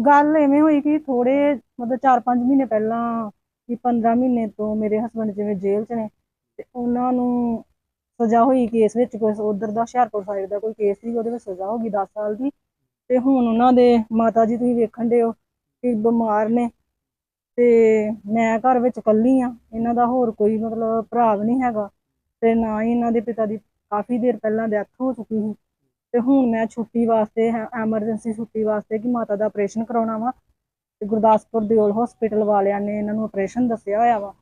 ਗੱਲ ਐਵੇਂ ਹੋਈ ਕਿ ਥੋੜੇ ਮਤਲਬ 4-5 ਮਹੀਨੇ ਪਹਿਲਾਂ ਕਿ 15 ਮਹੀਨੇ ਤੋਂ ਮੇਰੇ ਹਸਬੰਡ ਜਿਵੇਂ ਜੇਲ੍ਹ 'ਚ ਨੇ ਤੇ ਉਹਨਾਂ ਨੂੰ ਸਜ਼ਾ ਹੋਈ ਕੇਸ ਵਿੱਚ ਕੋਈ ਉਧਰ ਦਾ ਹੁਸ਼ਿਆਰਪੁਰ ਸਾਈਡ ਦਾ ਕੋਈ ਕੇਸ ਸੀ, ਉਹਦੇ ਵਿੱਚ ਸਜ਼ਾ ਹੋ ਗਈ 10 ਸਾਲ ਦੀ ਤੇ ਹੁਣ ਉਹਨਾਂ ਦੇ ਮਾਤਾ ਜੀ ਤੁਸੀਂ ਵੇਖਣ ਦੇ ਹੋ ਕਿ ਬਿਮਾਰ ਨੇ ਤੇ ਮੈਂ ਘਰ ਵਿੱਚ ਇਕੱਲੀ ਆ ਇਹਨਾਂ ਦਾ ਹੋਰ ਕੋਈ ਮਤਲਬ ਭਰਾ ਵੀ ਨਹੀਂ ਹੈਗਾ ਤੇ ਨਾ ਹੀ ਇਹਨਾਂ ਦੇ ਪਿਤਾ ਦੀ ਕਾਫੀ ਦੇਰ ਪਹਿਲਾਂ ਡੈਥ ਹੋ ਚੁੱਕੀ ਸੀ। ਤੇ ਹੁਣ ਮੈਂ ਛੁੱਟੀ ਵਾਸਤੇ ਐਮਰਜੈਂਸੀ ਛੁੱਟੀ ਵਾਸਤੇ ਕਿ ਮਾਤਾ ਦਾ ਆਪਰੇਸ਼ਨ ਕਰਾਉਣਾ ਵਾ ਤੇ ਗੁਰਦਾਸਪੁਰ ਦਿਓਲ ਓਲ ਹਸਪੀਟਲ ਵਾਲਿਆਂ ਨੇ ਇਹਨਾਂ ਨੂੰ ਆਪਰੇਸ਼ਨ ਦੱਸਿਆ ਹੋਇਆ ਵਾ।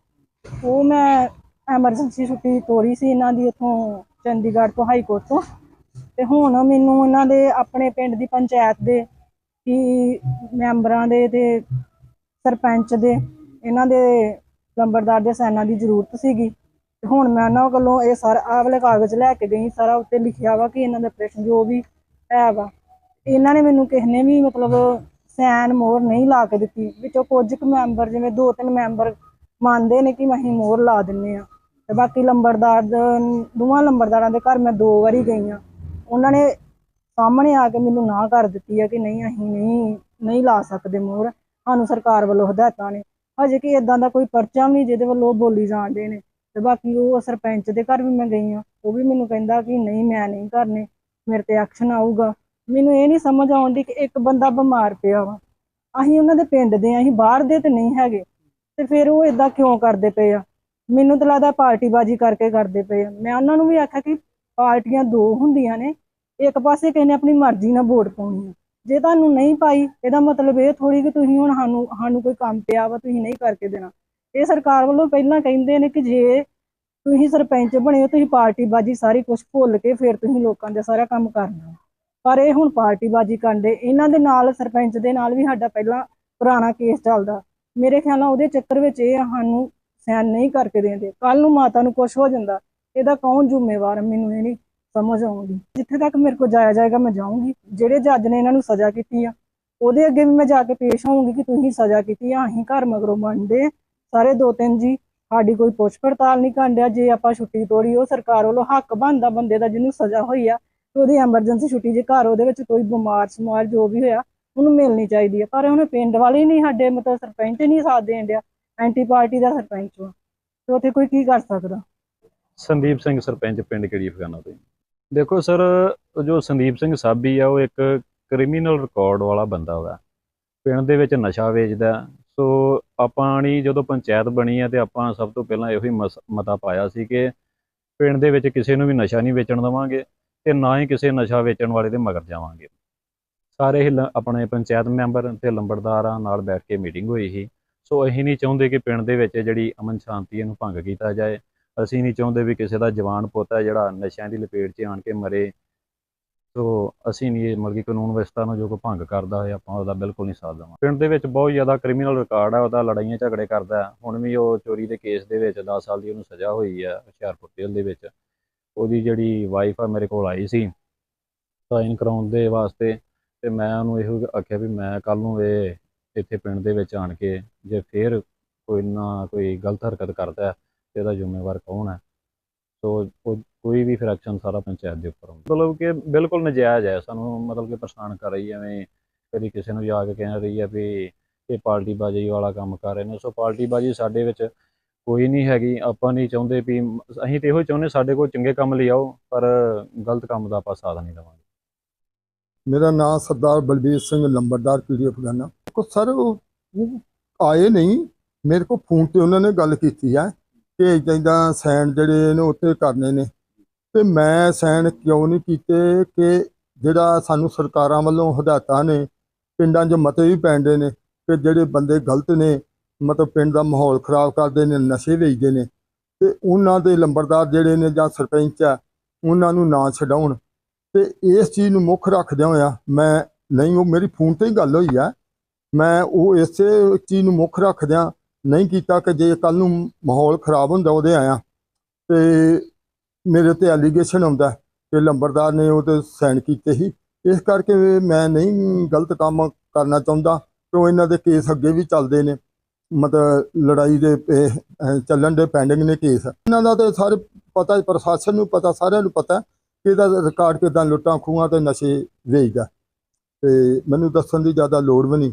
ਉਹ ਮੈਂ ਐਮਰਜੈਂਸੀ ਛੁੱਟੀ ਤੋਰੀ ਸੀ ਇਹਨਾਂ ਦੀ ਉੱਥੋਂ ਚੰਡੀਗੜ੍ਹ ਤੋਂ ਹਾਈ ਕੋਰਟ ਤੋਂ। ਤੇ ਹੁਣ ਮੈਨੂੰ ਇਹਨਾਂ ਦੇ ਆਪਣੇ ਪਿੰਡ ਦੀ ਪੰਚਾਇਤ ਦੇ ਕਿ ਮੈਂਬਰਾਂ ਦੇ ਤੇ ਸਰਪੰਚ ਦੇ ਇਹਨਾਂ ਦੇ ਲੰਬੜਦਾਰ ਦੇ ਸੈਨਾ ਦੀ ਜ਼ਰੂਰਤ ਸੀਗੀ। ਹੁਣ ਮੈਂ ਉਹਨਾਂ ਕੋਲੋਂ ਇਹ ਸਾਰਾ, ਆਹ ਵਾਲੇ ਕਾਗਜ਼ ਲੈ ਕੇ ਗਈ, ਸਾਰਾ ਉੱਤੇ ਲਿਖਿਆ ਵਾ ਕਿ ਇਹਨਾਂ ਦਾ ਆਪਰੇਸ਼ਨ ਜੋ ਵੀ ਹੈ ਵਾ। ਇਹਨਾਂ ਨੇ ਮੈਨੂੰ ਕਿਸੇ ਨੇ ਵੀ ਮਤਲਬ ਸੈਨ ਮੋਹਰ ਨਹੀਂ ਲਾ ਕੇ ਦਿੱਤੀ। ਵਿੱਚੋਂ ਕੁਝ ਕੁ ਮੈਂਬਰ, ਜਿਵੇਂ ਦੋ ਤਿੰਨ ਮੈਂਬਰ ਮੰਨਦੇ ਨੇ ਕਿ ਅਸੀਂ ਮੋਹਰ ਲਾ ਦਿੰਨੇ ਆ। ਤੇ ਬਾਕੀ ਲੰਬੜਦਾਰ ਦੋਵਾਂ ਲੰਬੜਦਾਰਾਂ ਦੇ ਘਰ ਮੈਂ ਦੋ ਵਾਰੀ ਗਈ ਆ। ਉਹਨਾਂ ਨੇ ਸਾਹਮਣੇ ਆ ਕੇ ਮੈਨੂੰ ਨਾ ਕਰ ਦਿੱਤੀ ਆ ਕਿ ਨਹੀਂ, ਅਸੀਂ ਨਹੀਂ ਨਹੀਂ ਲਾ ਸਕਦੇ ਮੋਹਰ। ਸਾਨੂੰ ਸਰਕਾਰ ਵੱਲੋਂ ਹਦਾਇਤਾਂ ਨੇ। ਹਜੇ ਕਿ ਇਦਾਂ ਦਾ ਕੋਈ ਪਰਚਾ ਵੀ ਜਿਹਦੇ ਵੱਲੋਂ ਬੋਲੀ ਜਾਂਦੇ ਨੇ। ਤੇ ਬਾਕੀ ਉਹ ਸਰਪੰਚ ਦੇ ਘਰ ਵੀ ਮੈਂ ਗਈ ਆ ਉਹ ਵੀ ਮੈਨੂੰ ਕਹਿੰਦਾ ਕਿ ਨਹੀਂ ਮੈਂ ਨਹੀਂ ਕਰਨੇ, ਮੇਰੇ ਤੇ ਐਕਸ਼ਨ ਆਊਗਾ। ਮੈਨੂੰ ਇਹ ਨਹੀਂ ਸਮਝ ਆਉਂਦੀ ਕਿ ਇੱਕ ਬੰਦਾ ਬਿਮਾਰ ਪਿਆ ਵਾ। ਅਸੀਂ ਉਹਨਾਂ ਦੇ ਪਿੰਡ ਦੇ ਆ ਅਸੀਂ ਬਾਹਰ ਦੇ ਤੇ ਨਹੀਂ ਹੈਗੇ। ਤੇ ਫਿਰ ਉਹ ਇਦਾਂ ਕਿਉਂ ਕਰਦੇ ਪਏ ਆ? ਮੈਨੂੰ ਤਾਂ ਲੱਗਦਾ ਪਾਰਟੀਬਾਜ਼ੀ ਕਰਕੇ ਕਰਦੇ ਪਏ ਆ। ਮੈਂ ਉਹਨਾਂ ਨੂੰ ਵੀ ਆਖਿਆ ਕਿ ਪਾਰਟੀਆਂ ਦੋ ਹੁੰਦੀਆਂ ਨੇ, ਇੱਕ ਪਾਸੇ ਕਿਸੇ ਨੇ ਆਪਣੀ ਮਰਜ਼ੀ ਨਾਲ ਵੋਟ ਪਾਉਣੀ ਆ। ਜੇ ਤੁਹਾਨੂੰ ਨਹੀਂ ਪਾਈ, ਇਹਦਾ ਮਤਲਬ ਇਹ ਥੋੜੀ ਕਿ ਤੁਸੀਂ ਹੁਣ ਸਾਨੂੰ ਸਾਨੂੰ ਕੋਈ ਕੰਮ ਪਿਆ ਵਾ, ਤੁਸੀਂ ਨਹੀਂ ਕਰਕੇ ਦੇਣਾ। ਇਹ ਸਰਕਾਰ ਵੱਲੋਂ ਪਹਿਲਾਂ ਕਹਿੰਦੇ ਨੇ ਕਿ ਜੇ ਤੁਸੀਂ ਸਰਪੰਚ ਬਣੇ ਹੋ, ਤੁਸੀਂ ਪਾਰਟੀਬਾਜ਼ੀ ਸਾਰੀ ਕੁਝ ਭੁੱਲ ਕੇ ਫਿਰ ਤੁਸੀਂ ਲੋਕਾਂ ਦੇ ਸਾਰਾ ਕੰਮ ਕਰਨਾ ਪਰ ਇਹ ਹੁਣ ਪਾਰਟੀਬਾਜ਼ੀ ਕਰਦੇ ਇਹਨਾਂ ਦੇ ਨਾਲ, ਸਰਪੰਚ ਦੇ ਨਾਲ ਵੀ ਸਾਡਾ ਪਹਿਲਾਂ ਪੁਰਾਣਾ ਕੇਸ ਚੱਲਦਾ। ਮੇਰੇ ਖਿਆਲ ਨਾਲ ਉਹਦੇ ਚੱਕਰ ਵਿੱਚ ਇਹ ਸਾਨੂੰ ਸਹਿਣ ਨਹੀਂ ਕਰਕੇ ਦਿੰਦੇ। ਕੱਲ ਨੂੰ ਮਾਤਾ ਨੂੰ ਕੁਝ ਹੋ ਜਾਂਦਾ। ਇਹਦਾ ਕੌਣ ਜ਼ਿੰਮੇਵਾਰ ਮੈਨੂੰ ਇਹ ਨਹੀਂ ਸਮਝ ਆਉਂਦੀ। ਜਿੱਥੇ ਤੱਕ ਮੇਰੇ ਕੋਲ ਜਾਇਆ ਜਾਏਗਾ, ਮੈਂ ਜਾਊਂਗੀ। ਜਿਹੜੇ ਜੱਜ ਨੇ ਇਹਨਾਂ ਨੂੰ ਸਜ਼ਾ ਕੀਤੀ ਆ, ਉਹਦੇ ਅੱਗੇ ਵੀ ਮੈਂ ਜਾ ਕੇ ਪੇਸ਼ ਹੋਊਂਗੀ ਕਿ ਤੁਸੀਂ ਸਜ਼ਾ ਕੀਤੀ ਆ। ਅਸੀਂ ਘਰ ਮਗਰੋਂ ਬਣਦੇ। ਸਾਰੇ ਦੋ ਤਿੰਨ ਜੀ, ਸਾਡੀ ਕੋਈ ਪੁੱਛ ਪੜਤਾਲ ਨਹੀਂ ਕਾਂਡਿਆ ਜੇ ਆਪਾਂ ਛੁੱਟੀ ਤੋੜੀ ਉਹ ਸਰਕਾਰ ਵੱਲੋਂ ਹੱਕ ਬਣਦਾ ਬੰਦੇ ਦਾ ਜਿਹਨੂੰ ਸਜ਼ਾ ਹੋਈ ਆ, ਤੇ ਉਹਦੀ ਐਮਰਜੈਂਸੀ ਛੁੱਟੀ ਜੇ ਘਰ ਉਹਦੇ ਵਿੱਚ ਕੋਈ ਬਿਮਾਰ ਸਮਾਰ ਜੋ ਵੀ ਹੋਇਆ, ਉਹਨੂੰ ਮਿਲਣੀ ਚਾਹੀਦੀ ਆ। ਪਰ ਹੁਣ ਪਿੰਡ ਵਾਲੇ ਨਹੀਂ ਸਾਡੇ, ਮਤਲਬ ਸਰਪੰਚ ਨਹੀਂ ਸਾਥ ਦੇਣ ਡਿਆ, ਐਂਟੀ ਪਾਰਟੀ ਦਾ ਸਰਪੰਚ ਵਾ, ਤੇ ਉੱਥੇ ਕੋਈ ਕੀ ਕਰ ਸਕਦਾ? ਸੰਦੀਪ ਸਿੰਘ ਸਰਪੰਚ, ਪਿੰਡ ਕਿਹੜੀ ਅਫਗਾਨਾ ਤੋਂ? ਦੇਖੋ ਸਰ, ਜੋ ਸੰਦੀਪ ਸਿੰਘ ਸਾਬੀ ਆ, ਉਹ ਇੱਕ ਕ੍ਰਿਮੀਨਲ ਰਿਕਾਰਡ ਵਾਲਾ ਬੰਦਾ ਵਾ। ਪਿੰਡ ਦੇ ਵਿੱਚ ਨਸ਼ਾ ਵੇਚਦਾ ਸੋ ਆਪਾਂ ਨੇ ਜਦੋਂ ਪੰਚਾਇਤ ਬਣੀ ਹੈ ਤੇ ਆਪਾਂ ਸਭ ਤੋਂ ਪਹਿਲਾਂ ਇਹੋ ਹੀ ਮਸ- ਮਤਾ ਪਾਇਆ ਸੀ ਕਿ ਪਿੰਡ ਦੇ ਵਿੱਚ ਕਿਸੇ ਨੂੰ ਵੀ ਨਸ਼ਾ ਨਹੀਂ ਵੇਚਣ ਦੇਵਾਂਗੇ ਤੇ ਨਾ ਹੀ ਕਿਸੇ ਨਸ਼ਾ ਵੇਚਣ ਵਾਲੇ ਦੇ ਮਗਰ ਜਾਵਾਂਗੇ। ਸਾਰੇ ਹੀ ਲ- ਆਪਣੇ ਪੰਚਾਇਤ ਮੈਂਬਰ ਤੇ ਲੰਬੜਦਾਰਾਂ ਨਾਲ ਬੈਠ ਕੇ ਮੀਟਿੰਗ ਹੋਈ ਸੀ। ਸੋ ਅਸੀਂ ਨਹੀਂ ਚਾਹੁੰਦੇ ਕਿ ਪਿੰਡ ਦੇ ਵਿੱਚ ਜਿਹੜੀ ਅਮਨ ਸ਼ਾਂਤੀ ਇਹਨੂੰ ਭੰਗ ਕੀਤਾ ਜਾਏ। ਅਸੀਂ ਨਹੀਂ ਚਾਹੁੰਦੇ ਵੀ ਕਿਸੇ ਦਾ ਜਵਾਨ ਪੋਤਾ ਜਿਹੜਾ ਨਸ਼ਿਆਂ ਦੀ ਲਪੇਟ 'ਚ ਆਣ ਕੇ ਮਰੇ। ਸੋ ਅਸੀਂ ਨਹੀਂ ਇਹ ਮਤਲਬ ਕਿ ਕਾਨੂੰਨ ਵਿਵਸਥਾ ਨੂੰ ਜੋ ਕੋਈ ਭੰਗ ਕਰਦਾ ਹੋਇਆ ਆਪਾਂ ਉਹਦਾ ਬਿਲਕੁਲ ਨਹੀਂ ਸਾਥ ਦੇਵਾਂਗੇ। ਪਿੰਡ ਦੇ ਵਿੱਚ ਬਹੁਤ ਜ਼ਿਆਦਾ ਕ੍ਰਿਮੀਨਲ ਰਿਕਾਰਡ ਹੈ ਉਹਦਾ ਲੜਾਈਆਂ ਝਗੜੇ ਕਰਦਾ। ਹੁਣ ਵੀ ਉਹ ਚੋਰੀ ਦੇ ਕੇਸ ਦੇ ਵਿੱਚ 10 ਸਾਲ ਦੀ ਉਹਨੂੰ ਸਜ਼ਾ ਹੋਈ ਹੈ ਹੁਸ਼ਿਆਰਪੁਰ ਜੇਲ੍ਹ ਦੇ ਵਿੱਚ। ਉਹਦੀ ਜਿਹੜੀ ਵਾਈਫ ਆ ਮੇਰੇ ਕੋਲ ਆਈ ਸੀ ਸਾਈਨ ਕਰਾਉਣ ਦੇ ਵਾਸਤੇ, ਤੇ ਮੈਂ ਉਹਨੂੰ ਇਹੋ ਆਖਿਆ ਵੀ ਮੈਂ ਕੱਲ ਨੂੰ ਇਹ ਇੱਥੇ ਪਿੰਡ ਦੇ ਵਿੱਚ ਆਣ ਕੇ ਜੇ ਫੇਰ ਕੋਈ ਨਾ ਕੋਈ ਗਲਤ ਹਰਕਤ ਕਰਦਾ ਹੈ ਤੇ ਇਹਦਾ ਜ਼ਿੰਮੇਵਾਰ ਕੌਣ ਹੈ ਸੋ ਉਹ ਕੋਈ ਵੀ ਫਿਰ ਐਕਸ਼ਨ ਸਾਰਾ ਪੰਚਾਇਤ ਦੇ ਉੱਪਰ ਹੁੰਦਾ ਮਤਲਬ ਕਿ ਬਿਲਕੁਲ ਨਜਾਇਜ਼ ਹੈ, ਸਾਨੂੰ ਮਤਲਬ ਕਿ ਪਰੇਸ਼ਾਨ ਕਰ ਰਹੀ ਐਵੇਂ ਕਦੀ ਕਿਸੇ ਨੂੰ ਜਾ ਕੇ ਕਹਿ ਰਹੀ ਹੈ ਵੀ ਇਹ ਪਾਰਟੀ ਬਾਜੀ ਵਾਲਾ ਕੰਮ ਕਰ ਰਹੇ ਨੇ। ਸੋ ਪਾਰਟੀ ਬਾਜੀ ਸਾਡੇ ਵਿੱਚ ਕੋਈ ਨਹੀਂ ਹੈਗੀ, ਆਪਾਂ ਨਹੀਂ ਚਾਹੁੰਦੇ ਵੀ ਅਸੀਂ ਤੇ ਇਹੋ ਚਾਹੁੰਦੇ ਸਾਡੇ ਕੋਲ ਚੰਗੇ ਕੰਮ ਲਈ ਆਓ, ਪਰ ਗਲਤ ਕੰਮ ਦਾ ਆਪਾਂ ਸਾਥ ਨਹੀਂ ਦੇਵਾਂਗੇ। ਮੇਰਾ ਨਾਮ ਸਰਦਾਰ ਬਲਬੀਰ ਸਿੰਘ ਲੰਬੜਦਾਰ ਪੀਡੀ ਅਫਗਾਨਾ ਕੋ ਸਰ, ਉਹ ਉਹ ਆਏ ਨਹੀਂ, ਮੇਰੇ ਕੋ ਫੋਨ ਤੇ ਉਹਨਾਂ ਨੇ ਗੱਲ ਕੀਤੀ ਹੈ। ਕਿ ਇਦਾਂ ਸਾਈਨ ਜਿਹੜੇ ਨੇ ਉੱਤੇ ਕਰਨੇ ਨੇ। ਤੇ ਮੈਂ ਸਾਈਨ ਕਿਉਂ ਨਹੀਂ ਕੀਤੇ ਕਿ ਜਿਹੜਾ ਸਾਨੂੰ ਸਰਕਾਰਾਂ ਵੱਲੋਂ ਹਦਾਇਤਾਂ ਨੇ, ਪਿੰਡਾਂ 'ਚ ਮਤੇ ਵੀ ਪੈਂਦੇ ਨੇ ਕਿ ਜਿਹੜੇ ਬੰਦੇ ਗਲਤ ਨੇ, ਮਤਲਬ ਪਿੰਡ ਦਾ ਮਾਹੌਲ ਖਰਾਬ ਕਰਦੇ ਨੇ, ਨਸ਼ੇ ਵੇਚਦੇ ਨੇ, ਤੇ ਉਹਨਾਂ ਦੇ ਲੰਬਰਦਾਰ ਜਿਹੜੇ ਨੇ ਜਾਂ ਸਰਪੰਚ ਆ, ਉਹਨਾਂ ਨੂੰ ਨਾ ਛਡਾਉਣ। ਤੇ ਇਸ ਚੀਜ਼ ਨੂੰ ਮੁੱਖ ਰੱਖਦਿਆਂ ਹੋਇਆ ਮੈਂ ਨਹੀਂ, ਉਹ ਮੇਰੀ ਫੋਨ ਤੇ ਹੀ ਗੱਲ ਹੋਈ ਆ। ਮੈਂ ਉਹ ਇਸੇ ਚੀਜ਼ ਨੂੰ ਮੁੱਖ ਰੱਖਦਿਆਂ ਨਹੀਂ ਕੀਤਾ ਕਿ ਜੇ ਕੱਲ ਨੂੰ ਮਾਹੌਲ ਖਰਾਬ ਹੁੰਦਾ ਉਹਦੇ ਆਇਆ, ਤੇ ਮੇਰੇ ਤੇ ਐਲੀਗੇਸ਼ਨ ਆਉਂਦਾ ਕਿ ਲੰਬਰਦਾਰ ਨੇ ਉਹ ਤੇ ਸਾਈਨ ਕੀਤੇ ਸੀ। ਇਸ ਕਰਕੇ ਮੈਂ ਨਹੀਂ ਗਲਤ ਕੰਮ ਕਰਨਾ ਚਾਹੁੰਦਾ ਕਿਉਂ ਇਹਨਾਂ ਦੇ ਕੇਸ ਅੱਗੇ ਵੀ ਚੱਲਦੇ ਨੇ। ਮਤਲਬ ਲੜਾਈ ਦੇ ਚੱਲਣ ਦੇ ਪੈਂਡਿੰਗ ਨੇ ਕੇਸ ਇਹਨਾਂ ਦਾ ਤੇ ਸਾਰੇ ਪਤਾ ਪ੍ਰਸ਼ਾਸਨ ਨੂੰ ਪਤਾ, ਸਾਰਿਆਂ ਨੂੰ ਪਤਾ ਕਿ ਇਹਦਾ ਰਿਕਾਰਡ ਕਿਦਾਂ ਲੁੱਟਾਂ ਖੂਹਾਂ ਤੇ ਨਸ਼ੇ ਵੇਚਦਾ ਤੇ ਮੈਨੂੰ ਦੱਸਣ ਦੀ ਜ਼ਿਆਦਾ ਲੋੜ ਵੀ ਨਹੀਂ।